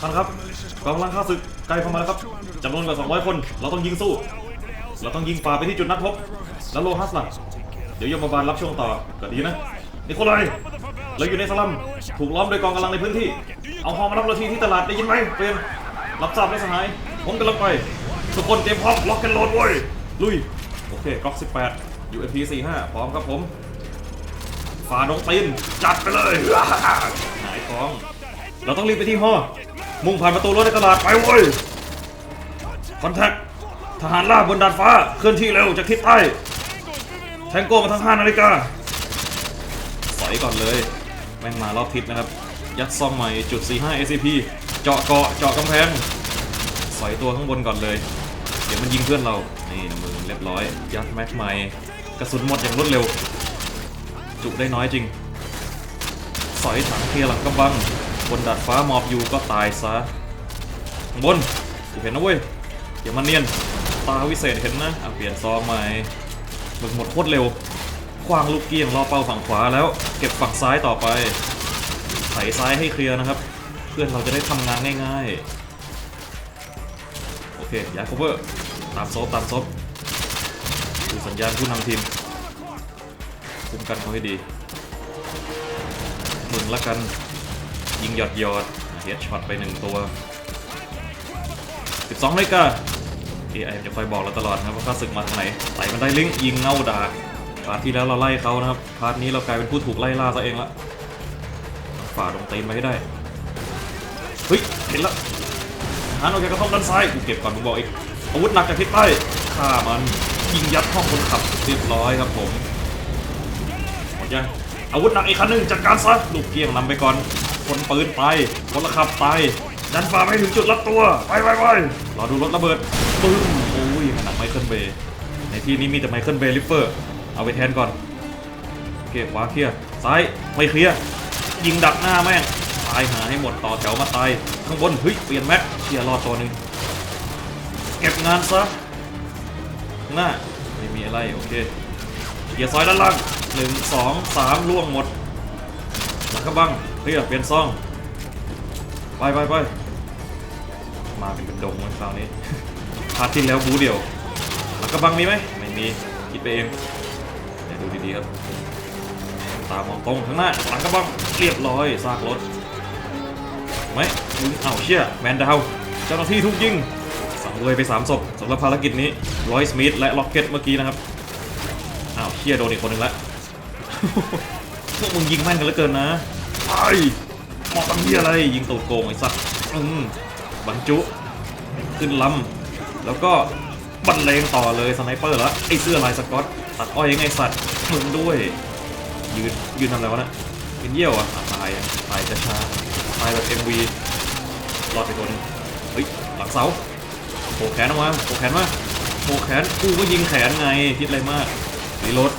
ท่านครับกองกำลังข้าศึกใกล้เข้ามาแล้วครับจำนวนกว่า200 คน เราต้องยิงสู้ เราต้องยิงฝ่าไปที่จุดนัดพบ แล้วโลฮัสล่ะเดี๋ยวยมบาลรับช่วงต่อก็ดีนะนิโคลายเราอยู่ในสลัมถูกล้อมโดยกองกำลังในพื้นที่ เอาฮอมารับเราทีที่ตลาดได้ยินไหมเปรมรับทราบไหมสหายผมกำลังไปทุกคนเตรียมพร้อมล็อกกันโหลดเว้ยลุยโอเคกล็อก18 UMP 45พร้อมครับผมฝ่าดงตีนจัดไปเลยหายของ เราต้องรีบไปที่หอมุ่งผ่านประตูรถในตลาดไปเว้ยคอนแทคทหารล่าบนดาดฟ้าเคลื่อนที่เร็วจากทิศใต้แทงโก้มาทั้ง5นาฬิกาสอยก่อนเลย แม่งมารอบทิศนะครับ ยัดซองใหม่จุด 45 ACP เจาะเกาะเจาะกำแพงสอยตัวข้างบนก่อนเลย เดี๋ยวมันยิงเพื่อนเรา นี่มือเรียบร้อย ยัดแม็กใหม่กระสุนหมดอย่างรวดเร็ว จุได้น้อยจริง สอยถังเคลียร์หลังกำบัง บนดาดฟ้ามอบอยู่ก็ตายซะบนเห็นนะเว้ยอย่ามาเนียนตาวิเศษเห็นนะอะเปลี่ยนซองใหม่หมึงหมดโคตรเร็วคว้างลูกเกี้ยงรอเป้าฝั่งขวาแล้ว เก็บฝั่งซ้ายต่อไปไถซ้ายให้เคลียร์นะครับ เพื่อนเราจะได้ทำงานง่ายๆ โอเคย้าย cover ตามซบตามซบดูสัญญาณผู้นำทีมคุมกันเขาให้ดีมึงละกัน ยิงหยอดหยอดเฮดช็อตไปหนึ่งตัว 12นาฬิกา AI จะคอยบอกเราตลอดนะครับว่าข้าศึกมาทางไหนไต่มันได้ลิงยิงเงาดาพาร์ทที่แล้วเราไล่เขานะครับ พาร์ทนี้เรากลายเป็นผู้ถูกไล่ล่าซะเองละฝ่าดงตีนมาให้ได้ เฮ้ย เห็นละหานโอเคกระท่อมด้านซ้ายกูเก็บก่อนมึงบอกอีกอาวุธหนักจากทิศใต้ฆ่ามันยิงยัดห้องคนขับเรียบร้อยครับผมหมดยังอาวุธหนักอีกคันหนึ่งจัดการซะลูกเกียงนำไปก่อน คนปืนไปคนละขับไปดันฝ่าไปถึงจุดรับตัวไปไปไปรอดูรถระเบิดปึ้งโอ้ยขนาดไมเคิลเบย์ในที่นี้มีแต่ไมเคิลเบย์ลิฟเฟอร์ เอาไปแทนก่อนโอเคขวาเคลียร์ซ้ายไม่เคลียร์ยิงดักหน้าแม่งตายหาให้หมดต่อแถวมาตายข้างบนเฮ้ยเปลี่ยนแม็กเชียร์รอดตัวนึงเก็บงานซะหน้าไม่มีอะไรโอเคเกียร์ซอยด้านล่างหนึ่งสองสามล่วงหมดหลังกระบัง เคลียเปลี่ยนซอง ไปไปไปมาเป็นเป็นดงวันคราวนี้พาร์ทที่แล้วบูเดียวหลังกระบังมีไหมไม่มีคิดไปเองเดี๋ยวดูดีๆครับ ตามองตรงข้างหน้าหลังกระบังเรียบร้อยซากรถไหมยิงเอ้าเชี่ยแมนดาวเจ้าหน้าที่ถูกยิงสังเวยไป3ศพสำหรับภารกิจนี้รอยสมิธและล็อกเก็ตเมื่อกี้นะครับอ้าวเชี่ยโดนอีกคนหนึ่งละพวกมึงยิงแม่นกันเหลือเกินนะ ไอ้หมอตั้งเหี้ยอะไร ยิงตูดโกงไอ้สัตว์อืมบรรจุ ขึ้นลำแล้วก็บรรเลงต่อเลยสไนเปอร์แล้วไอ้เสื้อลายสกอตตัดอ้อยยังไงสัตว์มึงด้วย ยืนยืนทำอะไรวะนะยืนเยี่ยวอะตายตายจะช้าตายแบบ MV รอดไปตัวหนึงเฮ้ยหลังเสาโผล่แขนออกมาโผล่แขนมาโผล่แขนกูก็ยิงแขนไงคิดอะไรมากรีโหลด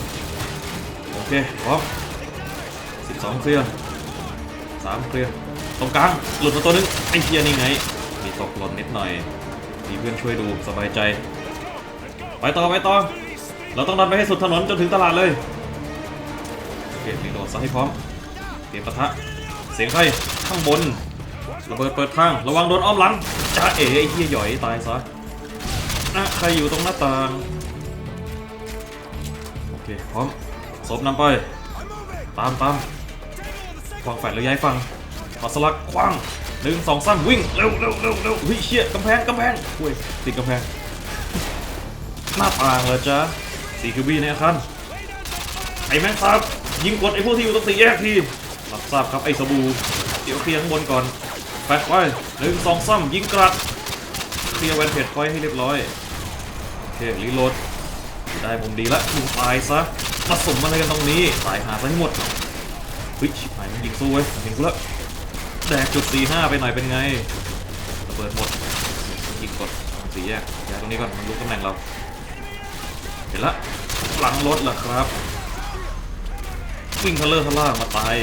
โอเคพร้อม12เคลียร์ 3เคลียร์ตรงกลางหลุดมาตัวหนึงไอ้เฮียนี่ไง มีตกหล่นนิดหน่อย มีเพื่อนช่วยดูสบายใจ ไปต่อไปต่อ เราต้องดันไปให้สุดถนนจนถึงตลาดเลยโอเครีโหลดซะให้พร้อมเตรียมปะทะ เสียงใครข้างบนระเบิดเปิดทาง ระวังโดนอ้อมหลังจ้าเอ๋ไอ้เหี้ยหย่อยตายซะนะใครอยู่ตรงหน้าต่าง โอเค พร้อมศพนำไป ตามตาม วางแฟดแล้วย้ายฟังขอสลักคว้างหนึ่งสองสามวิ่งเร็วเร็วเร็วเร็วเฮ้ยเชี่ยกำแพงกำแพงอุ้ยติดกำแพงหน้าต่างเหรอจ๊ะสี่คิวบีในอาคารไอ้แมงครับยิงกดไอ้พวกที่อยู่ตรงสี่แยกทีรับทราบครับไอ้สบู่เดี๋ยวเคลียร์ข้างบนก่อนแฟดไปหนึ่งสองสามยิงกระดเคลียร์แวนเพจไฟให้เรียบร้อยโอเครีโหลดได้ผมดีละมึงตายซะมาสมอะไรกันตรงนี้ตายหาซะให้หมด ฮ้ยชิบหายมันยิงสู้เว้ยเห็นกูละแดกจุดสี่ห้าไปหน่อยเป็นไงระเบิดหมดยิงกดสี่แยกย้ายตรงนี้ก่อนมันรู้ตำแหน่งเราเห็นละหลังรถเหรอครับวิ่งทะเลอร์ทะล่ามาตาย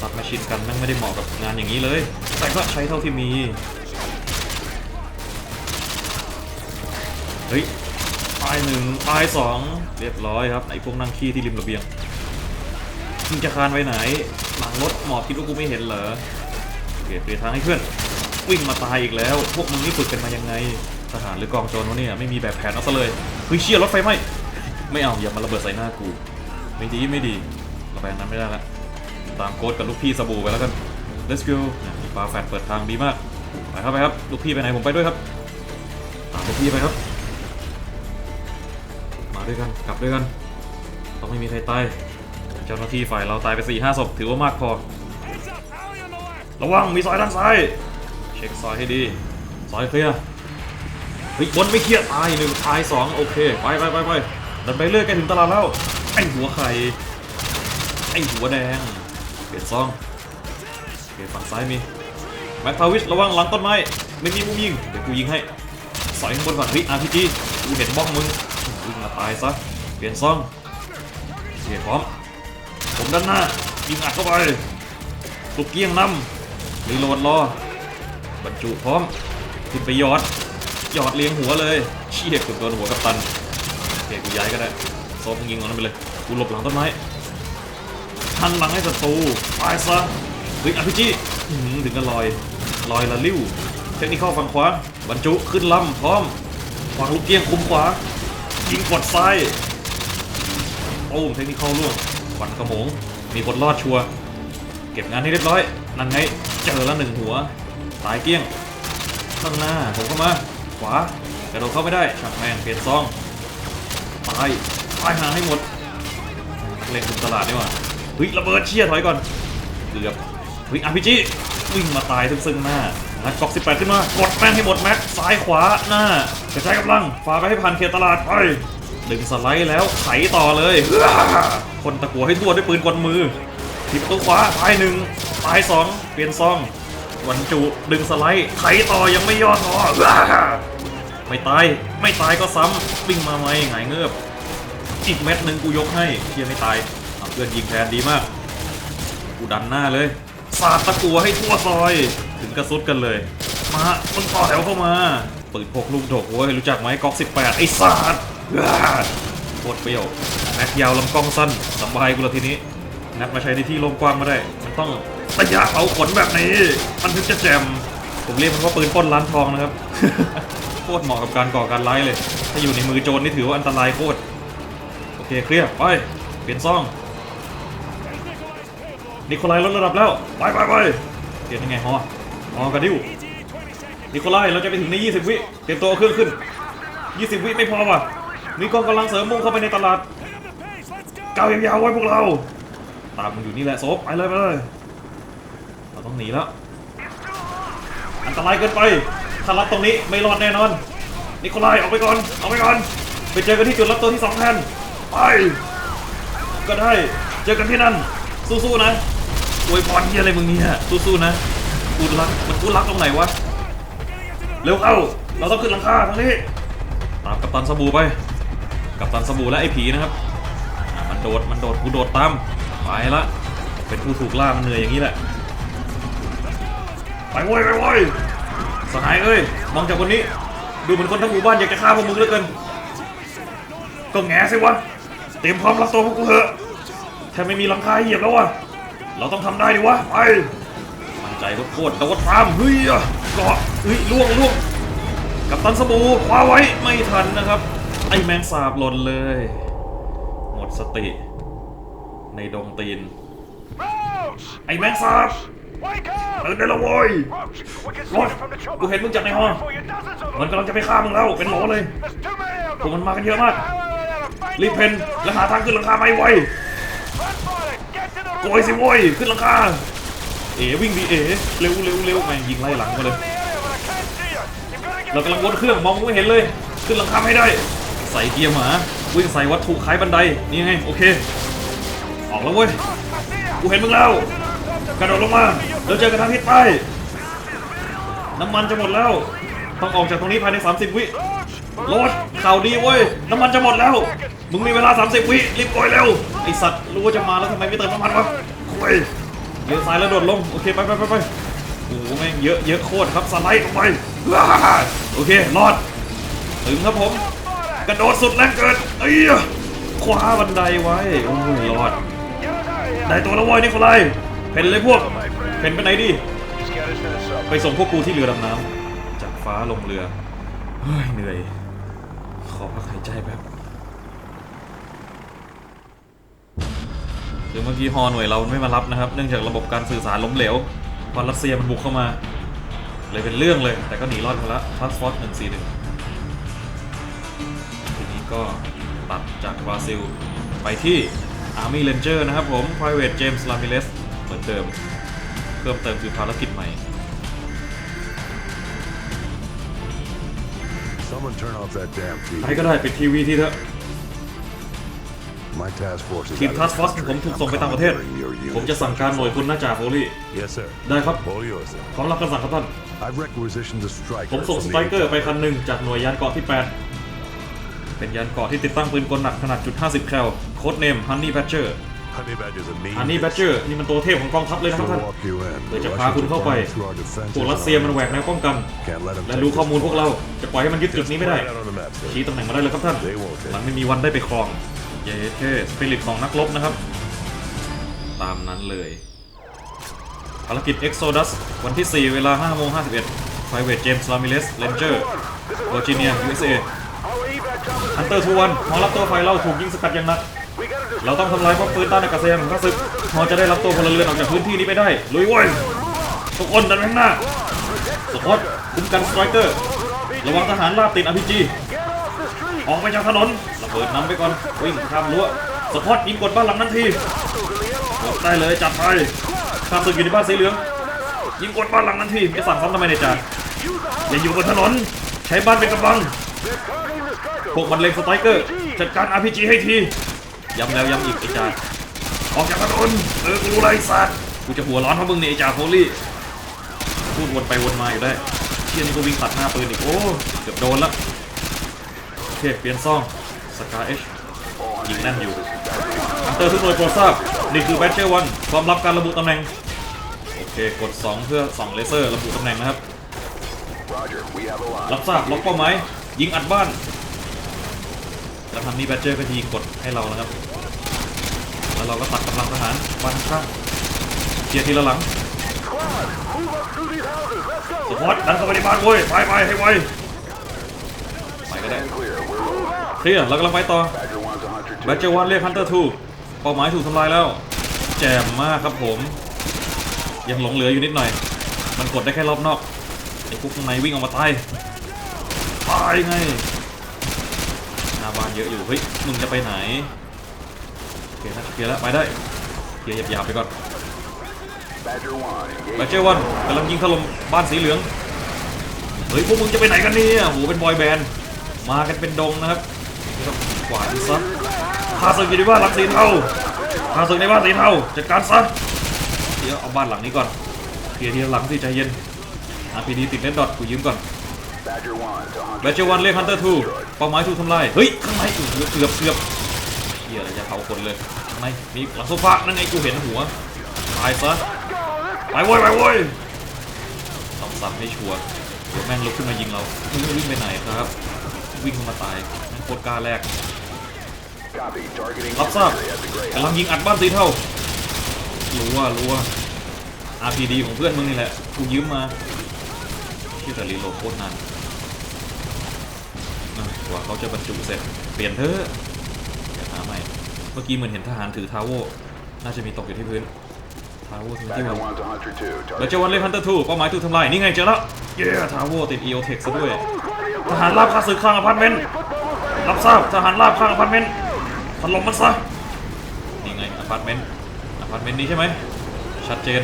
สัตว์มาชินกันแม่งไม่ได้เหมาะกับงานอย่างนี้เลย แต่ก็ใช้เท่าที่มีเฮ้ยตายหนึ่งตายสองเรียบร้อยครับไอพวกนั่งขี้ที่ริมระเบียง มึงจะคานไปไหน หลังรถหมอบคิดว่ากูไม่เห็นเหรอเคเคลียร์ทางให้เพื่อนวิ่งมาตายอีกแล้ว พวกมึงนี่ฝึกกันมายังไงทหารหรือกองโจรวะเนี่ยไม่มีแบบแผนเอาซะเลยเฮ้ยเชี่ยรถไฟไหมไม่เอาอย่ามาระเบิดใส่หน้ากูไม่ดีไม่ดีระแบงนั้นไม่ได้ละตามโค้ดกับลูกพี่สบู่ไปแล้วกัน let's go เนี่ยมีปลาแฟดเปิดทางดีมากไปครับไปครับลูกพี่ไปไหนผมไปด้วยครับตามลูกพี่ไปครับ มาด้วยกันกลับด้วยกันต้องไม่มีใครตาย เจ้าหน้าที่ฝ่ายเราตายไป4ี่ห้าศพถือว่ามากพอ ระวังมีซอยด้านซ้าย เช็คซอยให้ดี ซอยเคลียร์เฮ้ยบนไม่เคลียร์ตายหนึ่งตายสองโอเค ไปไปไปไปเดินไปเรื่อยใกล้ถึงตลาดแล้ว ไอหัวไข่ ไอหัวแดง เปลี่ยนซองโอเคฝั่งซ้ายมี แม็กทาวิชระวังหลังต้นไม้ ไม่มีมุมยิง เดี๋ยวกูยิงให้ สอยข้างบนก่อนเฮ้ยอาร์พีจีกูเห็นบ้องมึงวิ่งมาตายซะ เปลี่ยนซองเสียพร้อม ผมด้านหน้ายิงอัดเข้าไปลูกเกี้ยงนำรีโหลดรอบรรจุพร้อมขึ้นไปยอดยอดเลี้ยงหัวเลยเชี่ยกือบโดนหัวกับตันโอเคกูย้ายก็ได้โซ่มึงยิงเอานั้นไปเลยกูหลบหลังต้นไม้หันหลังให้ศัตรูตายซะเฮ้ยอาร์พีจีถึงกันลอยลอยละลิ้วเทคนิคเข้าฝั่งขวาบรรจุขึ้นลำพร้อมวางลูกเกี้ยงคุมขวายิงกดซ้ายโอ้มเทคนิคเข้าล่วง ควันกระโมง มีคนรอดชัวร์เก็บงานให้เรียบร้อยนั่นไงเจอแล้วหนึ่งหัวตายเกี้ยงข้างหน้าผมเข้ามาขวากระโดดเข้าไม่ได้ฉักแมงเปลี่ยนซองตายตายหาให้หมดเล่นคุมตลาดดีกว่าเฮ้ยระเบิดเชี่ยถอยก่อนเกือบเฮ้ยอาร์พีจีวิ่งมาตายซึ่งหน้างัดกอก18ขึ้นมากดแม่งให้หมดแม็กซ้ายขวาหน้ากระจายกำลังฝ่าไปให้ผ่านเขตตลาดไปดึงสไลด์แล้วไขต่อเลย คนตะกัวให้ทั่วด้วยปืนกลมือทีประตูขวาตายหนึ่งตายสองเปลี่ยนซองวันจุดึงสไลด์ไถต่อยังไม่ย่อท้อไม่ตายไม่ตายก็ซ้ำวิ่งมาไหมหงายเงือบอีกเม็ดหนึ่งกูยกให้เพียไม่ตายเพื่อนยิงแทนดีมาก กูดันหน้าเลยสาดตะกัวให้ทั่วซอย ถึงกระสุดกันเลย มามึงต่อแถวเข้ามาปืนพกลูกดกเว้ยรู้จักไหมก๊อก18 ไอ้สาดโคตรเปรี้ยว แม็กยาวลำกล้องสั้นสบายกูละทีนี้นัดมาใช้ในที่โล่งกว้างไม่ได้ มันต้องระยะเผาขนแบบนี้ มันถึงจะแจม ผมเรียกมันว่าปืนป้นร้านทองนะครับ โคตรเหมาะกับการก่อการร้ายเลย ถ้าอยู่ในมือโจรนี่ถือว่าอันตรายโคตร โอเคเคลียร์ไป เปลี่ยนซ่อง นิโคลายลดระดับแล้ว ไปไปไปเปลี่ยนยังไงฮอฮอกระดิ้วนิโคลายเราจะไปถึงใน 20 วิ เตรียมตัวเอาเครื่องขึ้น 20 วิไม่พอว่ะมีกองกำลังเสริมมุ่งเข้าไปในตลาด กายาวๆไว้พวกเรา ตามมึงอยู่นี่แหละโซฟไปเลยไปเลยเราต้องหนีแล้ว อันตรายเกินไป ถ้ารับตรงนี้ไม่รอดแน่นอน นิโคลายออกไปก่อนออกไปก่อน ไปเจอกันที่จุดรับตัวที่สองแทนไป ก็ได้ เจอกันที่นั่น สู้ๆนะอวยพรเฮียอะไรมึงเนี่ย สู้ๆนะกูรัก มันกูรักตรงไหนวะ เร็วเข้า เราต้องขึ้นหลังคาทางนี้ ตามกัปตันสบู่ไป กัปตันสบู่และไอ้ผีนะครับ มันโดด มันโดด กูโดดตาม ไปละ เป็นผู้ถูกล่ามันเหนื่อยอย่างนี้แหละ ไปโว้ยไปโว้ยสหายเอ้ย มองจากบนนี้ ดูเหมือนคนทั้งหมู่บ้านอยากจะฆ่าพวกมึงเหลือเกิน ก็แง่สิวะ เตรียมพร้อมรับตัวพวกกูเถอะแทบไม่มีหลังคาเหยียบแล้ววะ เราต้องทำได้ดิวะ ไป มั่นใจโคตรๆโดดตามเฮ้ยอะเกาะเฮ้ยล่วงล่วงกับตันสบู่คว้าไว้ไม่ทันนะครับ ไอแมงสาบหล่นเลย หมดสติ ในดงตีน Roach! ไอแมงสาบ Wake up! ตื่นได้แล้วโว้ย Roach! We can see Roach! it from the chopper. กูเห็นมึงจากในห้อง For you, dozens of มัน them. กำลังจะไปฆ่ามึงแล้ว เป็นหมอเลย There's too many of พวก them. มันมากันเยอะมาก Find รีบเพน them. และหาทางขึ้นหลังคาไม่ไว Run for it. Get to the โก roof. ยสิโว้ยขึ้นหลังคา เอ๋วิ่งดีเอ๋เร็วเร็วเร็วแม่งยิงไล่หลังมาเลย In the area, but I can't see you. You've got to get เรากำลังวนเครื่องมองไม่เห็นเลย ขึ้นหลังคาไม่ได้ ใส่เกียร์หมา วิ่งใส่วัตถุคล้ายบันได นี่ไง โอเค ออกแล้วเว้ย กูเห็นมึงแล้ว กระโดดลงมาเราเจอกันทางทิศใต้น้ำมันจะหมดแล้ว ต้องออกจากตรงนี้ภายใน 30 วิโรดข่าวดีเว้ย น้ำมันจะหมดแล้ว มึงมีเวลา 30 วิ รีบโกยเร็ว ไอสัตว์รู้ว่าจะมาแล้วทำไมไม่เติมน้ำมันวะโอ้ยเลี้ยวซ้ายแล้วโดดลง โอเค ไปไปไปไปโอ้โหแม่งเยอะเยอะโคตรครับสไลด์ลงไปโอเค รอด ถึงครับผม กระโดดสุดแรงเกินเอ้ยคว้าบันไดไว้โอ้ยรอดได้ตัวล้วเว้ยนี่คนไรเพนเลยพวกเพนไปไหนดิไปส่งพวกกูที่เรือดำน้ำจากฟ้าลงเรือเฮ้ยเหนื่อย ขอพักหายใจแป๊บคือเมื่อกี้ฮอหน่วยเราไม่มารับนะครับ เนื่องจากระบบการสื่อสารล้มเหลวพอรัสเซียมันบุกเข้ามา เลยเป็นเรื่องเลย แต่ก็หนีรอดมาแล้วทัสฟอร์ดหนึ่งสี่หนึ่ง ก็ตัดจากบราซิล ไปที่ Army Ranger นะครับผม Private James Ramirez เหมือนเดิม เพิ่มเติมคือภารกิจใหม่ Someone turn off that damn ใคร TV. ก็ได้ปิดทีวีทีเถอะ My task force is ทีม out of ทัสฟอส the ผม country. ถูก I'm ส่งไปต่างประเทศ commandeering your ผม unit. จะสั่งการหน่วยคุณหน้าจ่าโฟลี่ Yes, sir. ได้ครับ All yours, then. พร้อมรับคำสั่งครับท่าน I've requisitioned a striker ผมส่ง from ส the ไตรเกอร์ Apex. ไปคันหนึ่งจากหน่วยยานเกาะที่ 8 เป็นยานเกาะที่ติดตั้งปืนกลหนักขนาดจุด50แคลโค้ดเนม Honey Badger Honey Badger's a mean Honey beast. Badger นี่มันตัวเทพของกองทัพเลยนะครับ She'll ท่าน walk you in. เดี๋ยว The จะพา Russians คุณ are เข้าไป climbing through our defenses พวก and รัสเซียมัน armies. แหวกแนวป้องกัน Can't let 'em และ take รู้ this ข้อมูล from พวก us. เราจะปล่อยให้มันยึดจุด Just นี้ไม่ได้ point it out on the map, sir. ชี้ตำแหน่งมาได้เลยครับท่าน They won't take มันไม่มีวันได้ไปครองเย้เท่สปิริตของนักรบนะครับ ตามนั้นเลยภารกิจ Exodus วันที่ 4 เวลา5โมง51 Private James Ramirez Ranger Virginia USA Our evac chopper Hunter 2 1หอรับตัวไฟเราถูกยิงสกัดอย่างหนัก เราต้องทำลายป้อมปืนต้านอากาศยานของข้าศึกหอจะได้รับตัวพลเรือนออกจากพื้นที่นี้ไปได้ ลุยว้ยทุกคนดันข้างหน้าสปอตคุ้มกันสไตรเกอร์ ระวังทหารลาบติด RPG Get off the street! ออกไปจากถนนระเบิดนำไปก่อน วิ่งข้ามรั้วสปอตยิงกดบ้านหลังนั้นทีได้เลยจับไปข้ามตึกอยู่ในบ้านสีเหลือง ยิงกดบ้านหลังนั้นทีจะสั่งซ้ำทำไมเนี่ยจ่าอย่าอยู่บนถนน ใช้บ้านเป็นกำบัง วกมันเล็งสไตรเกอร์ จัดการ RPG ให้ที ย้ำแล้วย้ำอีกไอ้จ่าออกจากถนนเออกูรู้ไรสัตว์กูจะหัวร้อนเพราะมึงเนี่ยไอ้จ่าโพลี่พูดวนไปวนมาอยู่ได้ เชี่ยนี่ก็วิ่งตัดหน้าปืนอีก โอ้ เกือบโดนละโอเค เปลี่ยนซ่องสกาเอชยิงแน่นอยู่อันเตอร์ทุกหน่วยโปรดทราบ นี่คือแบทเชอร์วันความลับการระบุตำแหน่ง โอเค กด 2 เพื่อส่องเลเซอร์ระบุตำแหน่งนะครับ รับทราบล็อกเป้าหมายยิงอัดบ้าน แล้วทำนี่แบตเจอร์ก็ยิงกดให้เรานะครับ แล้วเราก็ตัดกำลังทหารบ้านข้างๆเคลียร์ทีละหลัง Move up through these houses! Let's go! สปอร์ตดันเข้าไปในบ้านเว้ยไปไปให้ไวไปก็ได้เคลียร์เรากำลังไปต่อแบตเจอร์วันเรียกฮันเตอร์ทูเป้าหมายถูกทำลายแล้ว แจ่มมากครับผม ยังหลงเหลืออยู่นิดหน่อย มันกดได้แค่รอบนอกไอ้พวกข้างในวิ่งออกมาตายตายไงหน้าบ้าน เยอะอยู่ เฮ้ยมึงจะไปไหนโอเคนะเคลียร์แล้วไปได้เคลียร์หยาบๆไปก่อนแบเจอร์วันกำลังยิงถล่มบ้านสีเหลือง เฮ้ยพวกมึงจะไปไหนกันเนี่ยโหเป็นบอยแบนด์มากันเป็นดงนะครับกวาดซะข้าศึกอยู่ในบ้านหลังสีเทาข้าศึกในบ้านสีเทาจัดการซะเดี๋ยวเอาบ้านหลังนี้ก่อนเคลียร์ทีหลังที่ใจเย็น RPD ติดเน็ตดอทกูยืมก่อน แบตเจอร์วันเรียกฮันเตอร์ทูเป้าหมายถูกทำลาย เฮ้ย ข้างในอู้หูเกือบเกือบเฮียอะไรจะเผาคนเลยข้างในมีหลังโซฟานั่นไงกูเห็นหัว ตายซะ ไปโว้ยไปโว้ยต้องซ้ำให้ชัวร์เดี๋ยวแม่งลุกขึ้นมายิงเราไม่รู้วิ่งไปไหนครับ วิ่งเข้ามาตายแม่งโคตรกล้าแรก รับทราบกำลังยิงอัดบ้านสีเทารู้ว่ารู้ว่า RPD ของเพื่อนมึงนี่แหละกูยืมมาที่แต่รีโหลดโคตรนาน เขาจะบรรจุเสร็จ เปลี่ยนเถอะเดี๋ยวหาใหม่ เมื่อกี้เหมือนเห็นทหารถือทาวโวน่าจะมีตกอยู่ที่พื้นทาวโวถึงที่วันแล้วเจอวันเล่นฮันเตอร์ทูเป้าหมายถูกทำลาย นี่ไงเจอแล้ว เย้ทาวโวติด e o t e c h ซะด้วย ทหารราบข้าศึกข้างอพาร์ตเมนต์รับทราบทหารราบข้างอพาร์ตเมนต์ถล่มมันซะนี่ไงอพาร์ตเมนต์อพาร์ตเมนต์นี้ใช่ไหมชัดเจน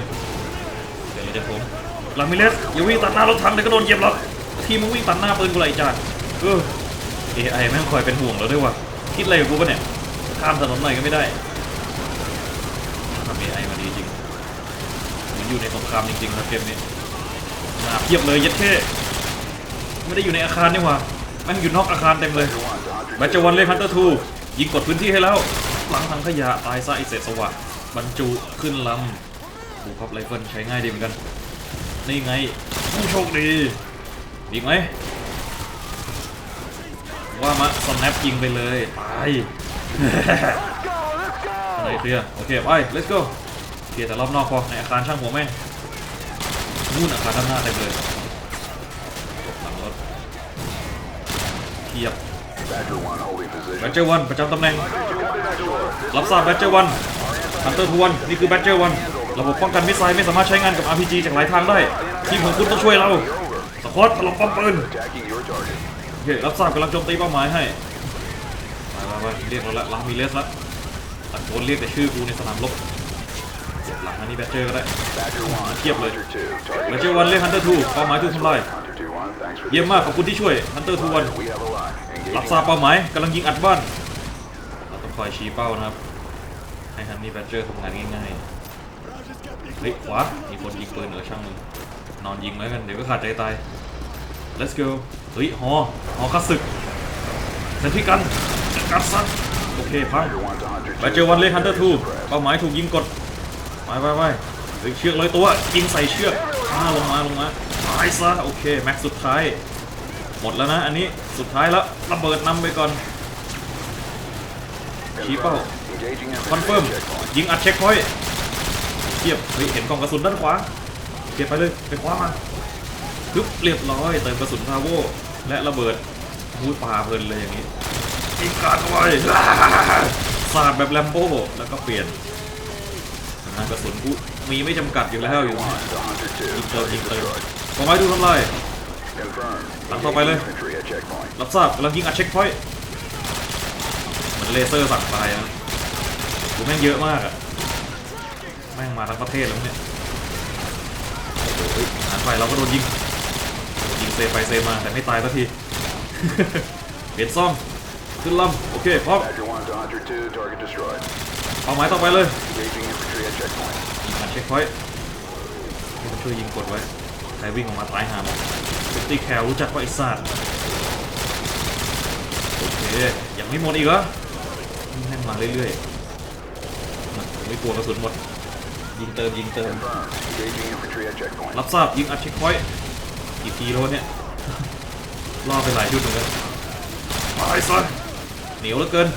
เดี๋ยวเราจะโถมลามิเลสอย่าวิ่งตัดหน้ารถถังเดี๋ยวก็โดนเหยียบหรอกทีมึงวิ่งตัดหน้าปืนกูไหลจานเออ AI แม่งคอยเป็นห่วงเราด้วยว่ะ คิดอะไรกับกูปะเนี่ย ข้ามถนนหน่อยก็ไม่ได้ทำ AI มาดีจริงเหมือนอยู่ในสงครามจริงๆครับเกมนี้มาเพียบเลยยัดเท่ไม่ได้อยู่ในอาคารนี่หว่าม่งอยู่นอกอาคารเต็มเลยแบตเจอวันเล่นฮันเตอร์ทูยิงกดพื้นที่ให้แล้ว หลังทางขยะตายซะไอเศษสวะบรรจุขึ้นลำดูพับไรเฟิลใช้ง่ายดีเหมือนกัน นี่ไงผู้โชคดีอีกไหม ว่ามาสแนปยิงไปเลยตายไหนเคลียร์โอเคไป let's go เคลียร์แต่รอบนอกพอในอาคารช่างหัวแม่งนู่นอาคารด้านหน้าเต็มเลยหลังรถเทียบ Badger 1 holding แบ position. ตเจอร์วันประจำตำแหน่ง Copy that door. รับทราบแบตเจอร์วันฮันเตอร์ทวันนี่คือแบตเจอร์วันระบบป้องกันมิสไซล์ไม่สามารถใช้งานกับ RPG จากหลายทางได้ ทีมของคุณต้องช่วยเราสปอร์ตถล่มป้อมปืน โอเครับทราบกำลังโจมตีเป้าหมายให้ไปไปไปเรียกเราละลามีเลสละตะโกนเรียกแต่ชื่อกูในสนามรบเจ็บหลังอันนี้แบตเจอร์ก็ได้เทียบเลยแบตเจอร์วันเรียกฮันเตอร์ทูเป้าหมายถูกทำลายเยี่ยมมากขอบคุณที่ช่วยฮันเตอร์ทูวันรับทราบเป้าหมายกำลังยิงอัดบ้านเราต้องคอยชี้เป้านะครับให้ฮันนี่แบตเจอร์ทำงานง่ายๆเฮ้ยขวามีคนยิงปืนเหรอช่างมึงนอนยิงแล้วกันเดี๋ยวก็ขาดใจตาย let's go เฮ้ยหอหอคัดศึกเซนที่กันกัดซัดโอเคพัง Badger 1 to Hunter แบ 2. ตเจอวันเลขฮันเตอร์ทูเป้าหมายถูกยิงกดไปไปไปเฮ้ยเชือกเลยตัวยิงใส่เชือกอ่าลงมาลงมาตายซะโอเคแม็กซ์สุดท้าย หมดแล้วนะอันนี้สุดท้ายแล้วระเบิดนำไปก่อนชี้เป้าคอนเฟิร์มยิงอัดเช็คพอยต์เทียบเฮ้ยเห็นกล่องกระสุนด้านขวาเก็บไปเลยไปขวามา ปึ๊บเรียบร้อยเติมกระสุนทาโวและระเบิดมูดปลาเพลินเลยอย่างนี้ยิงกราดเข้าไปสาดแบบแลมโบ้แล้วก็เปลี่ยนนะกระสุนกูมีไม่จำกัดอยู่แล้วอยู่ยิงเติมยิงเติมขอไม้ดูทำลาย Confirmed. Làm sao bay lên? Infantry at checkpoint. รับทราบกำลังยิงอัดเช็คพอยต์เหมือนเลเซอร์สั่งตายนะกูแม่งเยอะมากอะแม่งมาทั้งประเทศแล้วเนี่ยโอ้โหเฮ้ยหานไฟเราก็โดนยิง เซไปเซมาแต่ไม่ตายสักทีเปลี่ยนซ่องขึ้นลำโอเคพร้อมเป้าหมายต่อไปเลยยิงอัดเช็คพอยต์ให้มันช่วยยิงกดไว้ใครวิ่งออกมาตายหาหมดซิตี้แคลรู้จักว่าไอ้สัตว์โอเคยังไม่หมดอีกเหรอแม่งมาเรื่อยๆไม่กลัวกระสุนหมดยิงเติมยิงเติมรับทราบยิงอัดเช็คพอยต์ กี่ทีแล้วเนี่ยล่อไปหลายชุดเหมือนกันไปซะเหนียวเหลือเกิน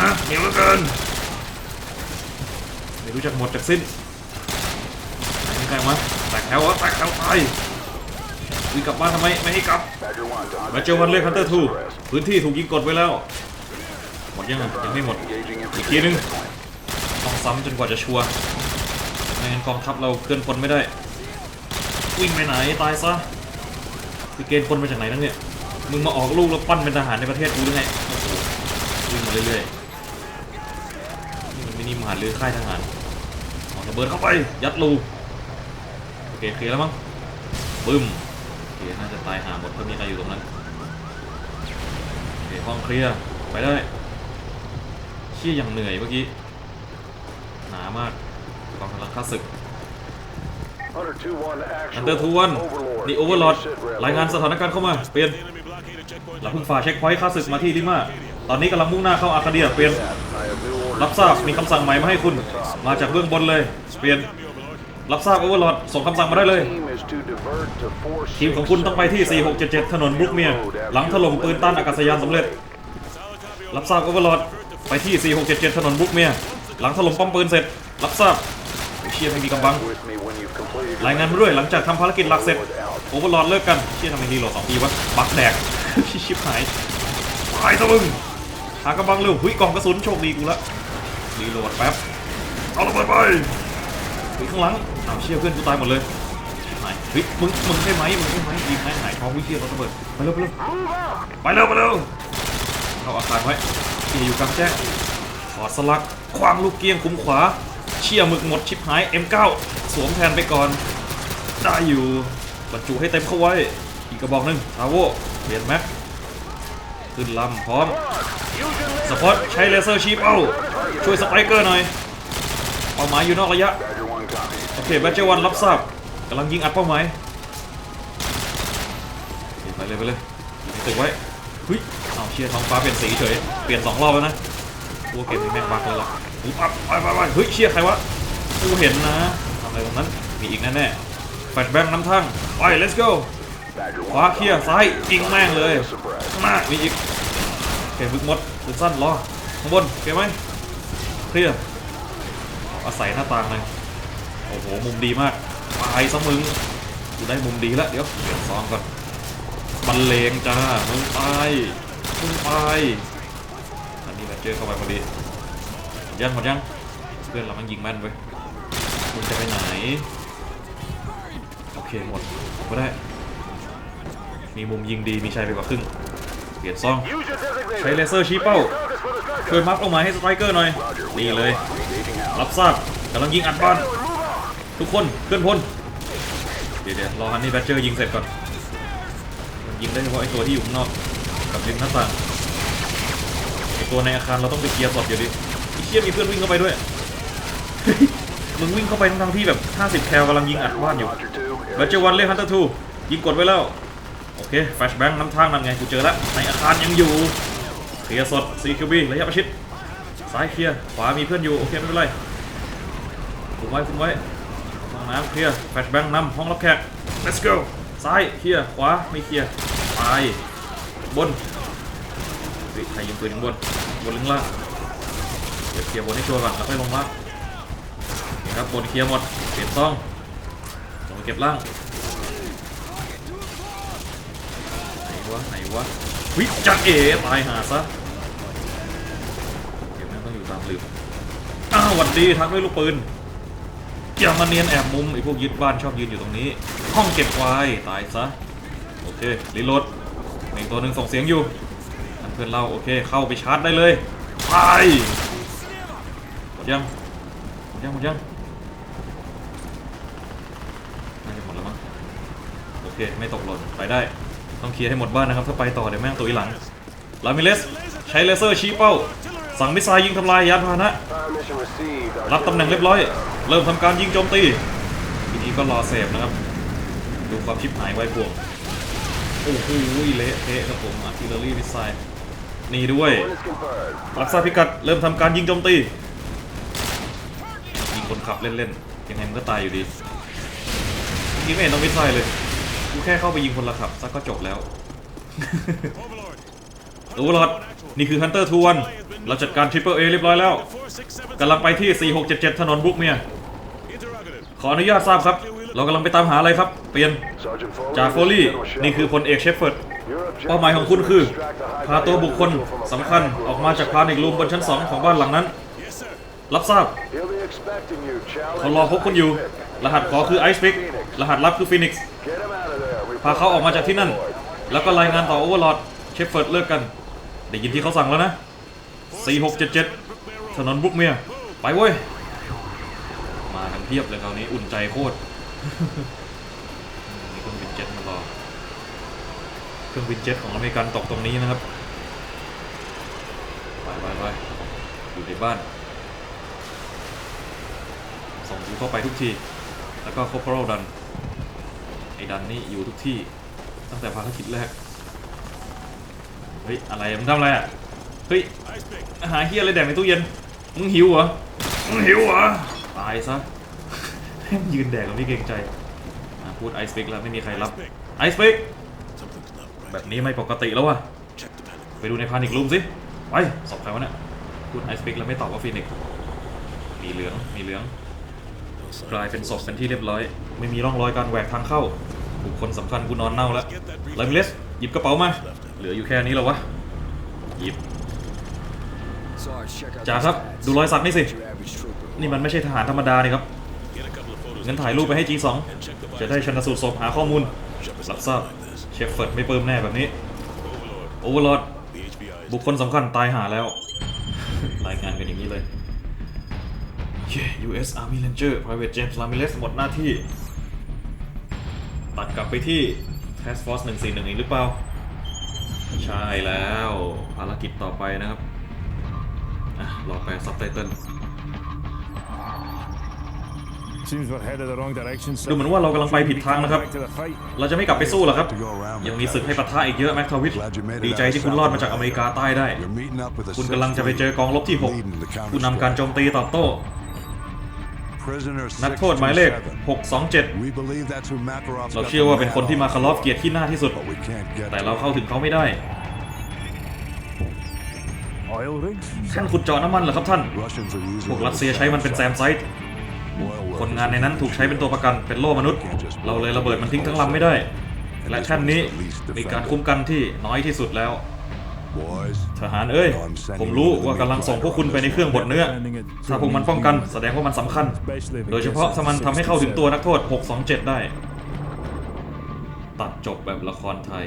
ฮะเหนียวเหลือเกินไม่รู้จักหมดจากสิ้นไหนใครมาแตกแถวเหรอแตกแถวตายวิ่งกลับบ้านทำไมไม่ให้กลับ Badger 1 to มา Hunter เจอวันเรียกฮันเตอร์ทู Suppressed. พื้นที่ถูกยิงกดไว้แล้วหมดยังไงยังไม่หมด Engaging อีก infantry ที at นึง checkpoint. ต้องซ้ำจนกว่าจะชัวร์ไม่งั้นกองทัพเราเคลื่อนพลไม่ได้วิ่งไปไหนตายซะ คือเกณฑ์คนมาจากไหนนั่นเนี่ย มึงมาออกลูกแล้วปั้นเป็นทหารในประเทศกูหรือไงโอ้โหวิ่งมาเรื่อยๆ นี่มันมินิมหารหรือค่ายทหารเอาระเบิดเข้าไป ยัดรูโอเคเคลียร์แล้วมั้งบึ้มโอเคน่าจะตายหาหมดเพราะมีใครอยู่ตรงนั้นโอเคห้องเคลียร์ ไปได้เชี่ยอย่างเหนื่อยเมื่อกี้ หนามากกองกำลังฆ่าศึก อันเดอ actual. ร์ทูวัน Overlord. ดีโอเวอร์ลอด Sit rep. รายงานสถานการณ์เข้ามา เปลี่ยนเราเพิ่งฝ่าเช็คพอยต์ฆ่าศึกมาที่ลิมา ตอนนี้กำลังมุ่งหน้าเข้าอาคาเดีย เปลี่ยน I have new orders. รับทราบ มีคำสั่งใหม่มาให้คุณ มาจากเบื้องบนเลย เปลี่ยน รับทราบโอเวอร์ลอดส่งคำสั่งมาได้เลย Team is to divert to 4ทีมของคุณต้องไปที่ 4677 ถนนบรุกเมียร์หลังถล่มปืนต้านอากาศยานสำเร็จ รับทราบโอเวอร์ลอดไปที่ 4677 ถนนบรุกเมียร์หลังถล่มป้อมปืนเสร็จ รับทราบไอ้เชี่ยไม่มีกำบัง รายงานมาด้วยหลังจากทำภารกิจหลักเสร็จโอเวอร์ลอดเลิกกันเชี่ยทำไมรีโหลดสองทีวะบักแดกชิบหายตายซะมึงหากำบังเร็วหุยกล่องกระสุนโชคดีกูละรีโหลดแป๊บเอาระเบิดไปหุยข้างหลังอ้าวเชี่ยเพื่อนกูตายหมดเลยหายเฮ้ยมึงมึงใช่ไหมมึงใช่ไหมยิงแม่งหายท้องวิเชียรถระเบิดไปเร็วไปเร็วไปเร็วไปเร็วเข้าอาคารไว้ที่อยู่กลางแจ้งถอดสลักควางลูกเกี้ยงคุ้มขวาเชี่ยมึกหมดชิบหาย M9 สวมแทนไปก่อน ได้อยู่บรรจุให้เต็มเข้าไว้ อีกกระบอกหนึ่งทาโวเปลี่ยนแม็กขึ้นลำพร้อมสปอตใช้เลเซอร์ชีพเอาช่วยสไตรเกอร์หน่อยเป้าหมายอยู่นอกระยะ โอเคแบทเจอร์วันรับทราบกำลังยิงอัดเป้าหมายไปเลยไปเลยยิงตึกไว้เฮ้ยเอาเชียร์ท้องฟ้าเปลี่ยนสีเฉยเปลี่ยนสองรอบแล้วนะกูว่าเกมนี้แม่งบักเลยล่ะปุ๊บอัพไปไปไปเฮ้ยเชียร์ใครวะกูเห็นนะทำอะไรตรงนั้นมีอีกแน่แน่ๆ แฟลชแบงค์น้ำทั้งไป let's go ขวาเคลียร์ซ้ายยิงแม่งเลย suppressed. ข้างหน้ามีอีกโอเคบึกหมดปืนสั้นรอข้างบนโอเคไหมเคลียร์อาศัยหน้าต่างเลยโอ้โหมุมดีมากตายซะมึงกูได้มุมดีแล้วเดี๋ยวเปลี่ยนซองก่อนบรรเลงจ้ามึงตายมึงตายอันนี้แบบเจอเข้าไปพอดียังหมดยังเพื่อนเรามันยิงแม่นเว้ยมึงจะไปไหน เคหมดก็ได้ มีมุมยิงดีมีชัยไปกว่าครึ่ง เปลี่ยนซอง Use your designator. ใช้เลเซอร์ชี้เป้า Focus for the striker. ช่วยมัฟออกมาให้สไตรเกอร์หน่อย นี่เลย รับทราบกำลังยิงอัดบ้าน ทุกคนเคลื่อนพล เดี๋ยวเดี๋ยวรอฮันนี่แบทเจอร์ยิงเสร็จก่อน มันยิงได้เฉพาะไอตัวที่อยู่ข้างนอก กับริมหน้าต่างไอตัวในอาคารเราต้องไปเคลียร์สดอยู่ดิไอเชี่ยมีเพื่อนวิ่งเข้าไปด้วยมึงวิ่งเข้าไปทั้งๆที่แบบ 50 แคลกำลังยิงอัดบ้านอยู่ Roger two. แบทเจอร์วันเล่ฮันเตอร์ทูยิงกดไว้แล้ว โอเค แฟชแบงค์น้ำทางนั่นไง กูเจอแล้ว ในอาคารยังอยู่เคลียร์สด CQB ระยะประชิด ซ้ายเคลียร์ ขวามีเพื่อนอยู่ โอเค ไม่เป็นไรคุมไว้คุมไว้ห้องน้ำเคลียร์ แฟชแบงค์นำห้องรับแขก let's go ซ้ายเคลียร์ ขวาไม่เคลียร์ไปบนเฮ้ยใครยิงปืนถึงบน บนหรือข้างล่างเดี๋ยวเคลียร์บนให้ชัวร์ก่อนแล้วค่อยลงล่างนี่ครับบนเคลียร์หมด เปลี่ยนซ่องลงมา เก็บล่างไหนวะไหนวะวิจักเอตายหาซะเก็บแม่งต้องอยู่ตามลืมอ้าวหวัดดีทักด้วยลูกปืนอย่ามาเนียนแอบมุมไอ้พวกยึดบ้านชอบยืนอยู่ตรงนี้ ห้องเก็บไวายตายซะโอเครีโหลดมีอีกตัวหนึ่งส่งเสียงอยู่อันเพื่อนเราโอเคเข้าไปชาร์จได้เลยไปหมดยังหมดยังหมดยังน่าจะหมดแล้วมั้ง โอ เคไม่ตกหล่นไปได้ ต้องเคลียร์ให้หมดบ้านนะครับ ถ้าไปต่อเดี๋ยวแม่งตัวอีหลังลามิเลสใช้เลเซอร์ชี้เป้า สั่งมิสไซล์ยิงทำลายยานพาหนะ รับตำแหน่งเรียบร้อย เริ่มทำการยิงโจมตีทีนี้ก็รอเสพนะครับ ดูความชิบหายไว้พวงโอ้โหเละเทะครับผมอาร์ติเลอรี่มิสไซล์นี่ด้วยรับทราบพิกัดเริ่มทำการยิงโจมตียิงคนขับเล่นๆยังไงมันก็ตายอยู่ดียิงไม่เห็นต้องมิสไซล์เลย แค่เข้าไปยิงคนละขับซักก็จบแล้วตูหลอดนี่คือ Hunter 2 1เราจัดการ Triple A เอรียบร้อยแล้วกำลังไปที่ 4677 ถนนบุกเมียขออนุญาตทราบครับ เรากำลังไปตามหาอะไรครับ เปลี่ยนจ่าโฟลี่ นี่คือพลเอกเชฟเฟิร์ดเป้าหมายของคุณคือ พาตัวบุคคลสำคัญออกมาจากพานิกรูมบนชั้น 2 ของบ้านหลังนั้น รับทราบเขารอพบคุณอยู่ รหัสขอคือไอซ์พิกรหัสลับคือฟินิกซ์ พาเขาออกมาจากที่นั่น แล้วก็รายงานต่อโอเวอร์ลอดเชฟเฟิร์ดเลิกกัน ได้ยินที่เขาสั่งแล้วนะ 4677 ถนนบุกเมีย ไปเว้ย มากันเพียบเลยคราวนี้อุ่นใจโคตร มีเครื่องบินเจ็ตมารอ เครื่องบินเจ็ตของอเมริกันตกตรงนี้นะครับ ไปไปไปอยู่ในบ้าน ส่งกูเข้าไปทุกที แล้วก็คร์ปอรัลดัน อ้ดันนี่อยู่ทุกที่ ตั้งแต่ภารกิจแรก เฮ้ย อะไรอะมึงทำอะไรอะ เฮ้ยอาหารเฮียอะไรแดกในตู้เย็น มึงหิวเหรอ มึงหิวเหรอ ตายซะให้มันยืนแดกแล้วไม่เกรงใจอะพูดไอซ์ฟิกแล้วไม่มีใครรับไอซ์ฟิกแบบนี้ไม่ปกติแล้วว่ะไปดูในพานิกรูมสิ ไปสอบใครวะเนี่ยพูดไอซ์ฟิกแล้วไม่ตอบว่าฟินิกซ์มีเหลือง มีเหลือง กลายเป็นศพเป็นที่เรียบร้อย ไม่มีร่องรอยการแหวกทางเข้า บุคคลสำคัญกูนอนเน่าแล้วไลมิเลสหยิบกระเป๋ามา เหลืออยู่แค่นี้แล้ววะ หยิบจ่าครับ ดูรอยสักนี่สิ นี่มันไม่ใช่ทหารธรรมดานี่ครับงั้นถ่ายรูปไปให้ G2 จะได้ชนสูตรศพหาข้อมูลรับทราบเชฟเฟิร์ดไม่เปิมแน่แบบนี้โอเวอร์ลอดบุคคลสำคัญตายหาแล้ว รายงานกันอย่างนี้เลยโอเค US Army Ranger Private James Ramirez หมดหน้าที่ ตัดกลับไปที่ Task Force 141อีกหรือเปล่า ใช่แล้วภารกิจต่อไปนะครับอะรอแปลซับไตเติล Seems we're headed the wrong direction, sir. ดูเหมือนว่าเรากำลังไปผิดทางนะครับ Back to the fight. เราจะไม่กลับไปสู้หรอกครับ ยังมีศึกให้ปะทะอีกเยอะแม็กทาวิทดีใจที่คุณรอดมาจากอเมริกาใต้ได้ You're meeting up with the คุณกำลังจะไปเจอกองรบที่ leading the 6ผู้นำการโจมตีตอบโต้ Prisoner นักโทษหมายเลข 627. 627 We believe that's who Makarov's เรา got เชื่อ the ว่าเป็นคน man ที่ on. มาคารอฟเกียรติที่หน้าที่สุด But we can't get แต่ to เรา him. เข้าถึงเขาไม่ได้ Oil rigs? ท่านขุดเจาะน้ำมันเหรอครับท่าน Russians are พว using กรัสเซียใช้มันเป็นแซมไซต์ oil คนงานในนั้นถูกใช้เป็นตัวประกันเป็นโล่มนุษย์ เราเลยระเบิดมันทิ้งทั้งลำไม่ได้ และแท่นนี้มีการคุ้มกันที่น้อยที่สุดแล้ว Boys, ทหารเอ้ย ผมรู้ว่ากำลังส่งพวกคุณไปในเครื่องบดเนื้อ ถ้าพวกมันป้องกันแสดงว่ามันสำคัญ โดยเฉพาะถ้ามันทำให้เข้าถึงตัวนักโทษ 627 ได้ ตัดจบแบบละครไทย